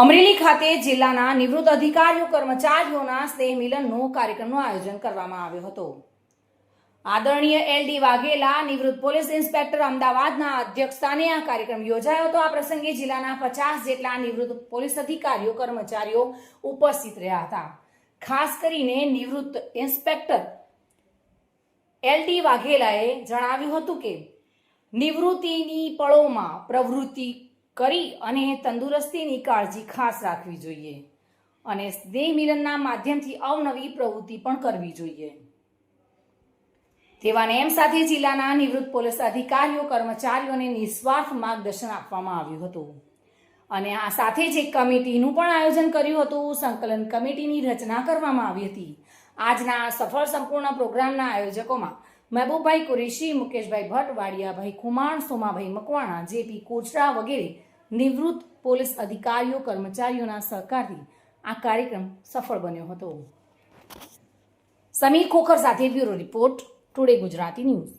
અમરેલી ખાતે જિલ્લાના નિવૃત્ત અધિકારીઓ, કર્મચારીઓના સ્નેહ મિલનનો કાર્યક્રમનું આયોજન કરવામાં આવ્યો હતો. આદરણીય એલ ડી વાઘેલા, નિવૃત્ત પોલીસ ઇન્સ્પેક્ટર અમદાવાદના અધ્યક્ષસ્થાને આ કાર્યક્રમ યોજાયો હતો. આ પ્રસંગે જિલ્લાના પચાસ જેટલા નિવૃત્ત પોલીસ અધિકારીઓ, કર્મચારીઓ ઉપસ્થિત રહ્યા હતા. ખાસ કરીને નિવૃત્ત ઇન્સ્પેક્ટર એલ ડી વાઘેલાએ જણાવ્યું હતું કે, નિવૃત્તિની પળોમાં પ્રવૃત્તિ કરી અને તંદુરસ્તીની કાળજી ખાસ રાખવી જોઈએ. અને સ્નેહ મિલનના માધ્યમથી અવનવી પ્રવૃત્તિ પણ કરવી જોઈએ. તેવા નેમ સાથે જિલ્લાના નિવૃત્ત પોલીસ અધિકારીઓ, કર્મચારીઓને નિસ્વાર્થ માર્ગદર્શન આપવામાં આવ્યું હતું. અને આ સાથે જ એક કમિટીનું પણ આયોજન કર્યું હતું. સંકલન કમિટીની રચના કરવામાં આવી હતી. આજના સફળ સંપૂર્ણ પ્રોગ્રામના આયોજકોમાં મહેબૂબભાઈ કુરેશી, મુકેશભાઈ ભટ્ટ, વાડિયાભાઈ ખુમાણ, સોમાભાઈ મકવાણા, જેપી કોચરા વગેરે નિવૃત્ત પોલીસ અધિકારીઓ, કર્મચારીઓના સહકારથી આ કાર્યક્રમ સફળ બન્યો હતો. સમીર ખોખર સાથે bureau report, today Gujarati news.